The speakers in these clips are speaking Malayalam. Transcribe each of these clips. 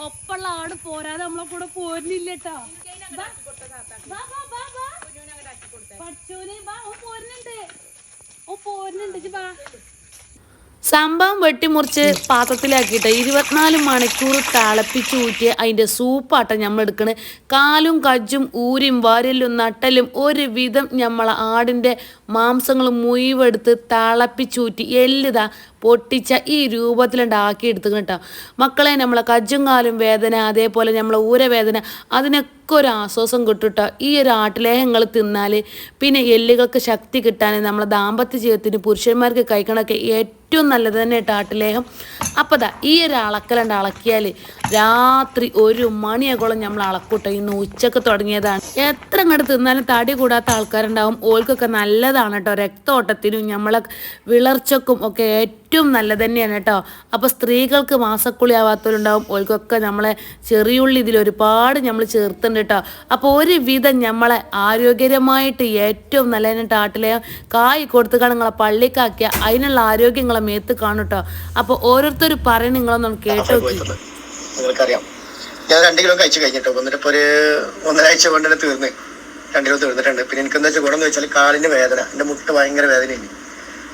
ഒപ്പുള്ള ആട് പോരാതെ നമ്മളെ കൂടെ പോരുന്നില്ല സംഭവം വെട്ടിമുറിച്ച് പാത്രത്തിലാക്കിയിട്ട് ഇരുപത്തിനാല് മണിക്കൂർ തിളപ്പിച്ച് ഊറ്റി അതിന്റെ സൂപ്പാട്ടം നമ്മൾ എടുക്കണത് കാലും കജ്ജും ഊരും വരലും നട്ടലും ഒരു വിധം നമ്മൾ ആടിന്റെ മാംസങ്ങൾ മുഴുവെടുത്ത് തിളപ്പിച്ചൂറ്റി എല്ലിതാ പൊട്ടിച്ച ഈ രൂപത്തിലുണ്ടാക്കി എടുത്തുക്കണം കേട്ടോ. മക്കളെ നമ്മളെ കജ്ജും കാലും വേദന അതേപോലെ നമ്മളെ ഊരവേദന അതിനൊക്കെ ഒരു ആശ്വാസം കിട്ടും കേട്ടോ. ഈ ഒരു ആട്ടിലേഹങ്ങൾ തിന്നാൽ പിന്നെ എല്ലുകൾക്ക് ശക്തി കിട്ടാൻ നമ്മളെ ദാമ്പത്യ ജീവിതത്തിന് പുരുഷന്മാർക്ക് കഴിക്കണമൊക്കെ ഏറ്റവും നല്ലത് തന്നെ കേട്ടോ ആട്ടിലേഹം. അപ്പോൾ ദാ ഈ ഒരു അളക്കലുണ്ട് അളക്കിയാൽ രാത്രി ഒരു മണിയാകോളം നമ്മൾ അളക്കൂട്ടോ. ഇന്ന് ഉച്ചയ്ക്ക് തുടങ്ങിയതാണ്. എത്ര അങ്ങോട്ട് തിന്നാലും തടി കൂടാത്ത ആൾക്കാരുണ്ടാവും. ഓൾക്കൊക്കെ നല്ലതാണ് കേട്ടോ. രക്തോട്ടത്തിനും നമ്മളെ വിളർച്ചക്കും ഒക്കെ ഏറ്റവും നല്ലത് തന്നെയാണ് കേട്ടോ. അപ്പോൾ സ്ത്രീകൾക്ക് മാസക്കുളി ആവാത്തവരുണ്ടാവും ഓൾക്കൊക്കെ നമ്മളെ ചെറിയുള്ളി ഇതിൽ ഒരുപാട് നമ്മൾ ചേർത്തുണ്ട് കേട്ടോ. അപ്പോൾ ഒരുവിധം നമ്മളെ ആരോഗ്യകരമായിട്ട് ഏറ്റവും നല്ല ആട്ടിലെ കായ് കൊടുത്ത് നിങ്ങളെ പള്ളിക്കാക്കിയ അതിനുള്ള ആരോഗ്യം നിങ്ങളെ മേത്ത് കാണും കേട്ടോ. അപ്പോൾ ഓരോരുത്തർ പറയണ നിങ്ങളൊന്നും കേട്ടോ ഞാൻ രണ്ട് കിലോ കഴിച്ചു കഴിഞ്ഞിട്ടോ. എന്നിട്ട് ഇപ്പൊ ഒരു ഒന്നരാഴ്ച കൊണ്ട് തീർന്ന്. രണ്ട് കിലോ തീർന്നിട്ടുണ്ട്. പിന്നെ എനിക്ക് എന്താ വെച്ചാൽ ഗുണം എന്ന് വെച്ചാൽ കാലിന് വേദന. എന്റെ മുട്ട് ഭയങ്കര വേദനയാണ്.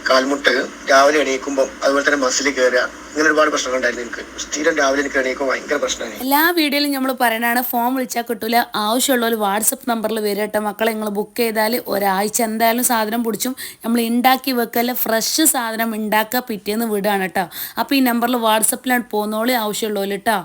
കാൽമുട്ട് രാവിലെ എണീക്കുമ്പോൾ അതുപോലെ തന്നെ ബസ്സിൽ കയറുക ഇങ്ങനെ ഒരുപാട് പ്രശ്നങ്ങൾ ഉണ്ടായിരുന്നു എനിക്ക്. സ്ഥിരം രാവിലെ എനിക്ക് എണീക്കുമ്പോൾ ഭയങ്കര പ്രശ്നമായി എല്ലാ വീഡിയോയിലും നമ്മൾ പറയണതാണ് ഫോം വിളിച്ചാൽ കിട്ടൂല. ആവശ്യമുള്ള ഒരു വാട്സപ്പ് നമ്പറിൽ വരും കേട്ടോ. മക്കളെ നിങ്ങൾ ബുക്ക് ചെയ്താൽ ഒരാഴ്ച എന്തായാലും സാധനം പിടിച്ചും നമ്മൾ ഉണ്ടാക്കി വെക്കല്ല ഫ്രഷ് സാധനം ഉണ്ടാക്കുക പിറ്റേന്ന് വിടുകയാണ് കേട്ടോ. അപ്പോൾ ഈ നമ്പറിൽ വാട്സപ്പിലാണ് പോകുന്നോളി ആവശ്യമുള്ളവർ കേട്ടോ.